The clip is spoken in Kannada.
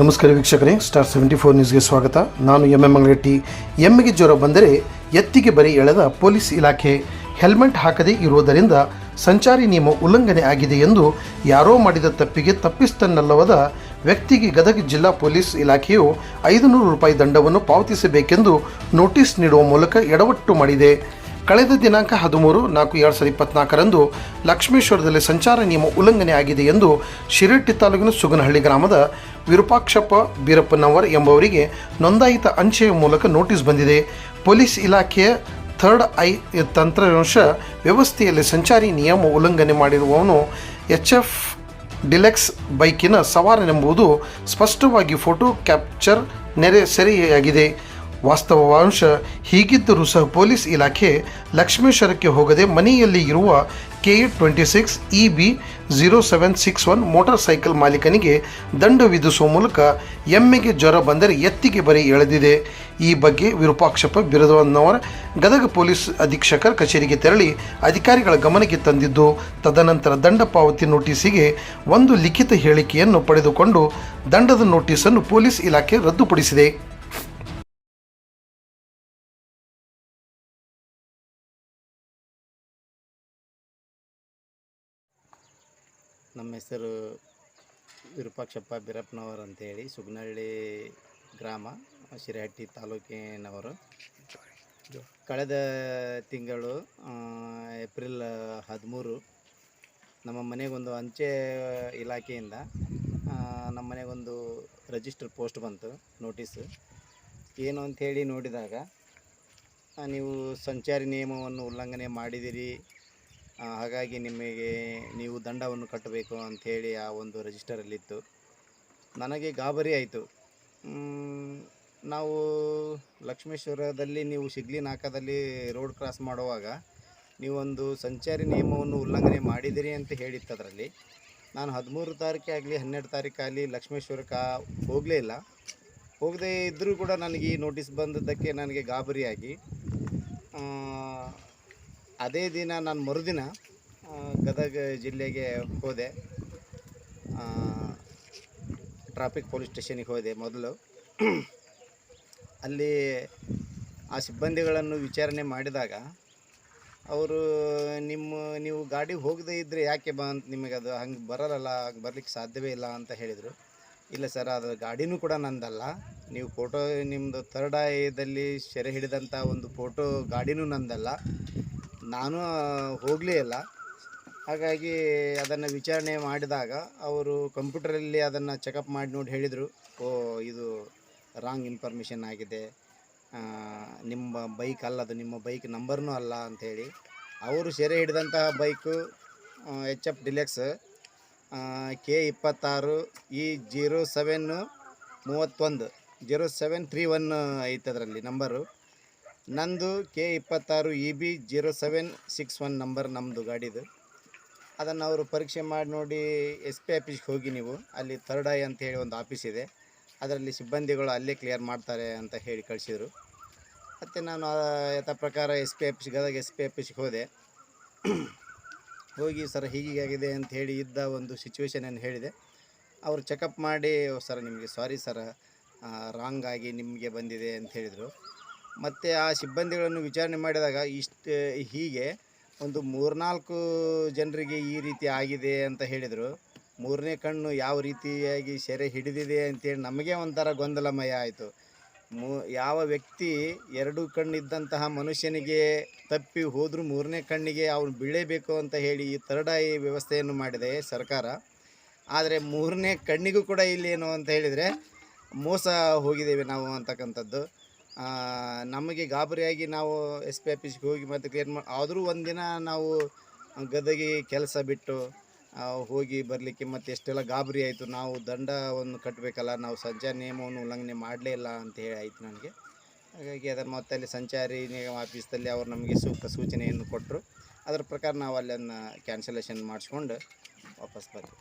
ನಮಸ್ಕಾರ ವೀಕ್ಷಕರೇ ಸ್ಟಾರ್ ಸೆವೆಂಟಿ ಫೋರ್ ನ್ಯೂಸ್ಗೆ ಸ್ವಾಗತ. ನಾನು ಎಂ ಎಂ ಅಂಗಡಿ ಎಮ್ಮಿಗೆ ಜ್ವರ ಬಂದರೆ ಎತ್ತಿಗೆ ಬರಿ ಎಳೆದ ಪೊಲೀಸ್ ಇಲಾಖೆ. ಹೆಲ್ಮೆಟ್ ಹಾಕದೇ ಇರುವುದರಿಂದ ಸಂಚಾರಿ ನಿಯಮ ಉಲ್ಲಂಘನೆ ಆಗಿದೆ ಎಂದು ಯಾರೋ ಮಾಡಿದ ತಪ್ಪಿಗೆ ತಪ್ಪಿಸ್ತನ್ನಲ್ಲವದ ವ್ಯಕ್ತಿಗೆ ಗದಗ ಜಿಲ್ಲಾ ಪೊಲೀಸ್ ಇಲಾಖೆಯು ಐದು ನೂರು ರೂಪಾಯಿ ದಂಡವನ್ನು ಪಾವತಿಸಬೇಕೆಂದು ನೋಟಿಸ್ ನೀಡುವ ಮೂಲಕ ಎಡವಟ್ಟು ಮಾಡಿದೆ. ಕಳೆದ ದಿನಾಂಕ ಹದಿಮೂರು ನಾಲ್ಕು ಎರಡು ಸಾವಿರದ ಇಪ್ಪತ್ನಾಲ್ಕರಂದು ಲಕ್ಷ್ಮೇಶ್ವರದಲ್ಲಿ ಸಂಚಾರ ನಿಯಮ ಉಲ್ಲಂಘನೆ ಆಗಿದೆ ಎಂದು ಶಿರಟ್ಟಿ ತಾಲೂಕಿನ ಸುಗನಹಳ್ಳಿ ಗ್ರಾಮದ ವಿರೂಪಾಕ್ಷಪ್ಪ ಬೀರಪ್ಪನವರ್ ಎಂಬವರಿಗೆ ನೋಂದಾಯಿತ ಅಂಚೆಯ ಮೂಲಕ ನೋಟಿಸ್ ಬಂದಿದೆ. ಪೊಲೀಸ್ ಇಲಾಖೆಯ ಥರ್ಡ್ ಐ ತಂತ್ರಾಂಶ ವ್ಯವಸ್ಥೆಯಲ್ಲಿ ಸಂಚಾರಿ ನಿಯಮ ಉಲ್ಲಂಘನೆ ಮಾಡಿರುವವನು ಎಚ್ ಎಫ್ ಡಿಲೆಕ್ಸ್ ಬೈಕಿನ ಸವಾರನೆಂಬುದು ಸ್ಪಷ್ಟವಾಗಿ ಫೋಟೋ ಕ್ಯಾಪ್ಚರ್ ನೆರೆ ಸೆರೆಯಾಗಿದೆ. ವಾಸ್ತವಾಂಶ ಹೀಗಿದ್ದರೂ ಸಹ ಪೊಲೀಸ್ ಇಲಾಖೆ ಲಕ್ಷ್ಮೇಶ್ವರಕ್ಕೆ ಹೋಗದೆ ಮನೆಯಲ್ಲಿ ಇರುವ K twenty six E B zero seven six one motorcycle ಮಾಲೀಕನಿಗೆ ದಂಡ ವಿಧಿಸುವ ಮೂಲಕ ಎಮ್ಮೆಗೆ ಜ್ವರ ಬಂದರೆ ಎತ್ತಿಗೆ ಬರೆ ಎಳೆದಿದೆ. ಈ ಬಗ್ಗೆ ವಿರೂಪಾಕ್ಷಪ್ಪ ಬಿರದವನ್ನವರ ಗದಗ ಪೊಲೀಸ್ ಅಧೀಕ್ಷಕರ ಕಚೇರಿಗೆ ತೆರಳಿ ಅಧಿಕಾರಿಗಳ ಗಮನಕ್ಕೆ ತಂದಿದ್ದು, ತದನಂತರ ದಂಡ ಪಾವತಿ ನೋಟಿಸಿಗೆ ಒಂದು ಲಿಖಿತ ಹೇಳಿಕೆಯನ್ನು ಪಡೆದುಕೊಂಡು ದಂಡದ ನೋಟಿಸನ್ನು ಪೊಲೀಸ್ ಇಲಾಖೆ ರದ್ದುಪಡಿಸಿದೆ. ನಮ್ಮ ಹೆಸರು ವಿರೂಪಾಕ್ಷಪ್ಪ ಬೀರಪ್ಪನವರು ಅಂತೇಳಿ ಸುಗ್ನಹಳ್ಳಿ ಗ್ರಾಮ ಶಿರಹಟ್ಟಿ ತಾಲೂಕಿನವರು. ಕಳೆದ ತಿಂಗಳು ಏಪ್ರಿಲ್ ಹದಿಮೂರು ನಮ್ಮ ಮನೆಗೊಂದು ಅಂಚೆ ಇಲಾಖೆಯಿಂದ ನಮ್ಮ ಮನೆಗೊಂದು ರಿಜಿಸ್ಟರ್ ಪೋಸ್ಟ್ ಬಂತು ನೋಟಿಸು. ಏನು ಅಂಥೇಳಿ ನೋಡಿದಾಗ ಆ, ನೀವು ಸಂಚಾರಿ ನಿಯಮವನ್ನು ಉಲ್ಲಂಘನೆ ಮಾಡಿದಿರಿ ಹಾಗಾಗಿ ನಿಮಗೆ ನೀವು ದಂಡವನ್ನು ಕಟ್ಟಬೇಕು ಅಂಥೇಳಿ ಆ ಒಂದು ರಿಜಿಸ್ಟರಲ್ಲಿತ್ತು. ನನಗೆ ಗಾಬರಿ ಆಯಿತು. ನಾವು ಲಕ್ಷ್ಮೇಶ್ವರದಲ್ಲಿ ನೀವು ಶಿಗ್ಲಿ ನಾಕದಲ್ಲಿ ರೋಡ್ ಕ್ರಾಸ್ ಮಾಡುವಾಗ ನೀವೊಂದು ಸಂಚಾರಿ ನಿಯಮವನ್ನು ಉಲ್ಲಂಘನೆ ಮಾಡಿದಿರಿ ಅಂತ ಹೇಳಿತ್ತು ಅದರಲ್ಲಿ ನಾನು ಹದಿಮೂರು ತಾರೀಕೆ ಆಗಲಿ, ಹನ್ನೆರಡು ತಾರೀಕಾಗಲಿ ಲಕ್ಷ್ಮೇಶ್ವರಕ್ಕೆ ಹೋಗಲೇ ಇಲ್ಲ. ಹೋಗದೇ ಇದ್ದರೂ ಕೂಡ ನನಗೆ ಈ ನೋಟಿಸ್ ಬಂದದ್ದಕ್ಕೆ ನನಗೆ ಗಾಬರಿಯಾಗಿ ಅದೇ ದಿನ ನಾನು ಮರುದಿನ ಗದಗ ಜಿಲ್ಲೆಗೆ ಹೋದೆ. ಟ್ರಾಫಿಕ್ ಪೊಲೀಸ್ ಸ್ಟೇಷನಿಗೆ ಹೋದೆ ಮೊದಲು. ಅಲ್ಲಿ ಆ ಸಿಬ್ಬಂದಿಗಳನ್ನು ವಿಚಾರಣೆ ಮಾಡಿದಾಗ ಅವರು, ನಿಮ್ಮ, ನೀವು ಗಾಡಿ ಹೋಗದೇ ಇದ್ದರೆ ಯಾಕೆ ಬಾ ಅಂತ ನಿಮಗೆ ಅದು ಹಂಗೆ ಬರಲ್ಲ ಹಂಗೆ ಬರ್ಲಿಕ್ಕೆ ಸಾಧ್ಯವೇ ಇಲ್ಲ ಅಂತ ಹೇಳಿದರು. ಇಲ್ಲ ಸರ್, ಅದು ಗಾಡಿನೂ ಕೂಡ ನಂದಲ್ಲ. ನೀವು ಫೋಟೋ ನಿಮ್ಮದು ಥರ್ಡ್ ಐದಲ್ಲಿ ಸೆರೆ ಹಿಡಿದಂಥ ಒಂದು ಫೋಟೋ ಗಾಡಿನೂ ನಂದಲ್ಲ. ನಾನು ಹೋಗಲೇ ಇಲ್ಲ. ಹಾಗಾಗಿ ಅದನ್ನು ವಿಚಾರಣೆ ಮಾಡಿದಾಗ ಅವರು ಕಂಪ್ಯೂಟರಲ್ಲಿ ಅದನ್ನು ಚೆಕಪ್ ಮಾಡಿ ನೋಡಿ ಹೇಳಿದರು. ಓ, ಇದು ರಾಂಗ್ ಇನ್ಫಾರ್ಮೇಷನ್ ಆಗಿದೆ. ನಿಮ್ಮ ಬೈಕ್ ಅಲ್ಲ ಅದು, ನಿಮ್ಮ ಬೈಕ್ ನಂಬರ್ನೂ ಅಲ್ಲ ಅಂಥೇಳಿ ಅವರು ಸೆರೆ ಹಿಡಿದಂತಹ bike H F Deluxe K ಇಪ್ಪತ್ತಾರು ಇ ಜೀರೋ ಸೆವೆನ್ನು ಮೂವತ್ತೊಂದು, ಜೀರೋ ಸೆವೆನ್ ತ್ರೀ ಒನ್ ಐತೆ ಅದರಲ್ಲಿ ನಂಬರು. ನಂದು ಕೆ ಇಪ್ಪತ್ತಾರು E B zero seven six one number ನಮ್ಮದು ಗಾಡಿದು. ಅದನ್ನು ಅವರು ಪರೀಕ್ಷೆ ಮಾಡಿ ನೋಡಿ ಎಸ್ ಪಿ ಆಫೀಸ್ಗೆ ಹೋಗಿ ನೀವು. ಅಲ್ಲಿ ಥರ್ಡ್ ಐ ಅಂತ ಹೇಳಿ ಒಂದು ಆಫೀಸ್ ಇದೆ. ಅದರಲ್ಲಿ ಸಿಬ್ಬಂದಿಗಳು ಅಲ್ಲೇ ಕ್ಲಿಯರ್ ಮಾಡ್ತಾರೆ ಅಂತ ಹೇಳಿ ಕಳಿಸಿದರು. ಮತ್ತು ನಾನು ಯಥ ಪ್ರಕಾರ ಎಸ್ ಪಿ ಆಫೀಸ್ಗೆ ಗದಗ ಎಸ್ ಪಿ ಆಫೀಸ್ಗೆ ಹೋದೆ. ಹೋಗಿ, ಸರ್ ಹೀಗೀಗಾಗಿದೆ ಅಂತ ಹೇಳಿ ಇದ್ದ ಒಂದು ಸಿಚುವೇಶನನ್ನು ಹೇಳಿದೆ. ಅವರು ಚೆಕಪ್ ಮಾಡಿ, "ಓ, ಸರ್, ನಿಮಗೆ ಸಾರಿ ಸರ್ ರಾಂಗ್ ಆಗಿ ನಿಮಗೆ ಬಂದಿದೆ ಅಂತ ಹೇಳಿದರು. ಮತ್ತು ಆ ಸಿಬ್ಬಂದಿಗಳನ್ನು ವಿಚಾರಣೆ ಮಾಡಿದಾಗ ಇಷ್ಟು, ಹೀಗೆ ಒಂದು ಮೂರ್ನಾಲ್ಕು ಜನರಿಗೆ ಈ ರೀತಿ ಆಗಿದೆ ಅಂತ ಹೇಳಿದರು. ಮೂರನೇ ಕಣ್ಣು ಯಾವ ರೀತಿಯಾಗಿ ಸೆರೆ ಹಿಡಿದಿದೆ ಅಂತೇಳಿ ನಮಗೆ ಒಂಥರ ಗೊಂದಲಮಯ ಆಯಿತು. ಮೂ, ಯಾವ ವ್ಯಕ್ತಿ ಎರಡು ಕಣ್ಣಿದ್ದಂತಹ ಮನುಷ್ಯನಿಗೆ ತಪ್ಪಿ ಹೋದರೂ ಮೂರನೇ ಕಣ್ಣಿಗೆ ಅವನು ಬೀಳೇಬೇಕು ಅಂತ ಹೇಳಿ ಈ ಥರ್ಡ್ ಐ ವ್ಯವಸ್ಥೆಯನ್ನು ಮಾಡಿದೆ ಸರ್ಕಾರ. ಆದರೆ ಮೂರನೇ ಕಣ್ಣಿಗೂ ಕೂಡ ಇಲ್ಲೇನು ಅಂತ ಹೇಳಿದರೆ ಮೋಸ ಹೋಗಿದ್ದೇವೆ ನಾವು ಅಂತಕ್ಕಂಥದ್ದು. ನಮಗೆ ಗಾಬರಿಯಾಗಿ ನಾವು ಎಸ್ ಪಿ ಆಫೀಸ್ಗೆ ಹೋಗಿ ಮತ್ತೆ ಕ್ಲಿಯರ್ ಮಾಡಿ ಆದರೂ ಒಂದಿನ ನಾವು ಗದಗಿ ಕೆಲಸ ಬಿಟ್ಟು ಹೋಗಿ ಬರಲಿಕ್ಕೆ ಮತ್ತೆ ಎಷ್ಟೆಲ್ಲ ಗಾಬರಿ ಆಯಿತು, ನಾವು ದಂಡವನ್ನು ಕಟ್ಟಬೇಕಲ್ಲ ನಾವು ಸಂಚಾರ ನಿಯಮವನ್ನು ಉಲ್ಲಂಘನೆ ಮಾಡಲೇ ಇಲ್ಲ ಅಂತ ಹೇಳಿ ಆಯಿತು ನನಗೆ. ಹಾಗಾಗಿ ಅದನ್ನು ಮತ್ತೆ ಅಲ್ಲಿ ಸಂಚಾರಿ ನಿಗಮ ಆಫೀಸ್ದಲ್ಲಿ ಅವರು ನಮಗೆ ಸೂಕ್ತ ಸೂಚನೆಯನ್ನು ಕೊಟ್ಟರು ಅದರ ಪ್ರಕಾರ ನಾವು ಅಲ್ಲನ್ನು ಕ್ಯಾನ್ಸಲೇಷನ್ ಮಾಡಿಸ್ಕೊಂಡು ವಾಪಸ್ ಬಂದ್ವಿ.